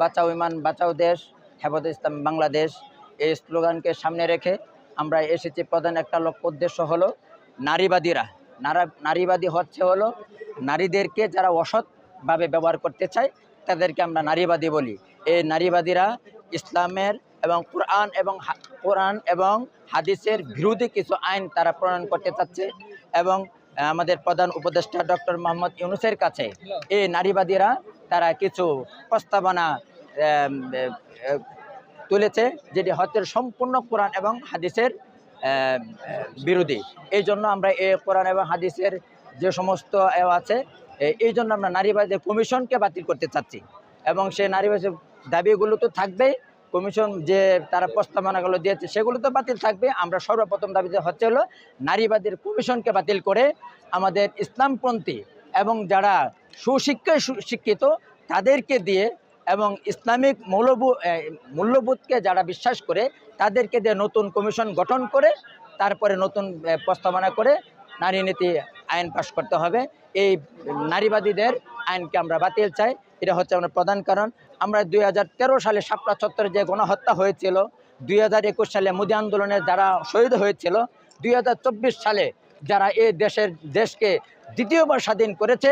বাঁচাও ইমান, বাঁচাও দেশ, হেফাজত ইসলাম বাংলাদেশ, এই স্লোগানকে সামনে রেখে আমরা এসেছি প্রধান একটা লক্ষ্য উদ্দেশ্য হলো নারীবাদীরা। নারা, নারীবাদী হচ্ছে হলো নারীদেরকে যারা অসৎভাবে ব্যবহার করতে চায়, তাদেরকে আমরা নারীবাদী বলি। এই নারীবাদীরা ইসলামের এবং কোরআন এবং কোরআন এবং হাদিসের বিরোধী কিছু আইন তারা প্রণয়ন করতে চাচ্ছে এবং আমাদের প্রধান উপদেষ্টা ডক্টর মোহাম্মদ ইউনুসের কাছে এই নারীবাদীরা তারা কিছু প্রস্তাবনা তুলেছে যেটি হচ্ছে সম্পূর্ণ কোরআন এবং হাদিসের বিরোধী। এই জন্য আমরা এই কোরআন এবং হাদিসের যে সমস্ত এ আছে এই জন্য আমরা নারীবাদী কমিশনকে বাতিল করতে চাচ্ছি। এবং সেই নারীবাদী দাবিগুলো তো থাকবেই। কমিশন যে তারা প্রস্তাবনাগুলো দিয়েছে, সেগুলো তো বাতিল থাকবে। আমরা সর্বপ্রথম দাবি যে হচ্ছে হলো, নারীবাদীর কমিশনকে বাতিল করে আমাদের ইসলামপন্থী এবং যারা সুশিক্ষায় শিক্ষিত, তাদেরকে দিয়ে এবং ইসলামিক মৌলবু মূল্যবোধকে যারা বিশ্বাস করে, তাদেরকে দিয়ে নতুন কমিশন গঠন করে, তারপরে নতুন প্রস্তাবনা করে নারী নীতি আইন পাশ করতে হবে। এই নারীবাদীদের আইনকে আমরা বাতিল চাই। এটা হচ্ছে আমাদের প্রধান কারণ। আমরা দুই হাজার তেরো সালে শাপলা চত্বরে যে গণহত্যা হয়েছিল, দুই হাজার একুশ সালে মোদী আন্দোলনে যারা শহীদ হয়েছিল, দুই হাজার চব্বিশ সালে যারা এই দেশের দেশকে দ্বিতীয়বার স্বাধীন করেছে,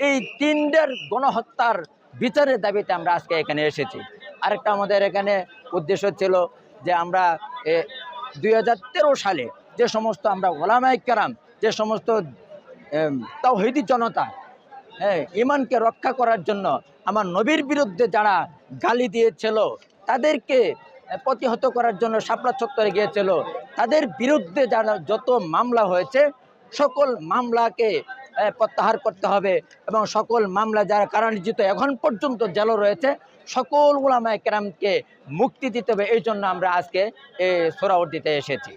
এই তিনদের গণহত্যার বিচারের দাবিতে আমরা আজকে এখানে এসেছি। আরেকটা আমাদের এখানে উদ্দেশ্য ছিল যে আমরা দুই হাজার তেরো সালে যে সমস্ত আমরা ওলামাই কেরাম, যে সমস্ত তাওহিদি জনতা হ্যাঁ ইমানকে রক্ষা করার জন্য আমার নবীর বিরুদ্ধে যারা গালি দিয়েছিল, তাদেরকে প্রতিহত করার জন্য শাপলা চত্বরে গিয়েছিল। তাদের বিরুদ্ধে যারা যত মামলা হয়েছে, সকল মামলাকে প্রত্যাহার করতে হবে এবং সকল মামলা যারা কারণজিত এখন পর্যন্ত জেল রয়েছে, সকল গুলামায় কেরামকে মুক্তি দিতে হবে। এই জন্য আমরা আজকে এই সোরাউট দিতে এসেছি।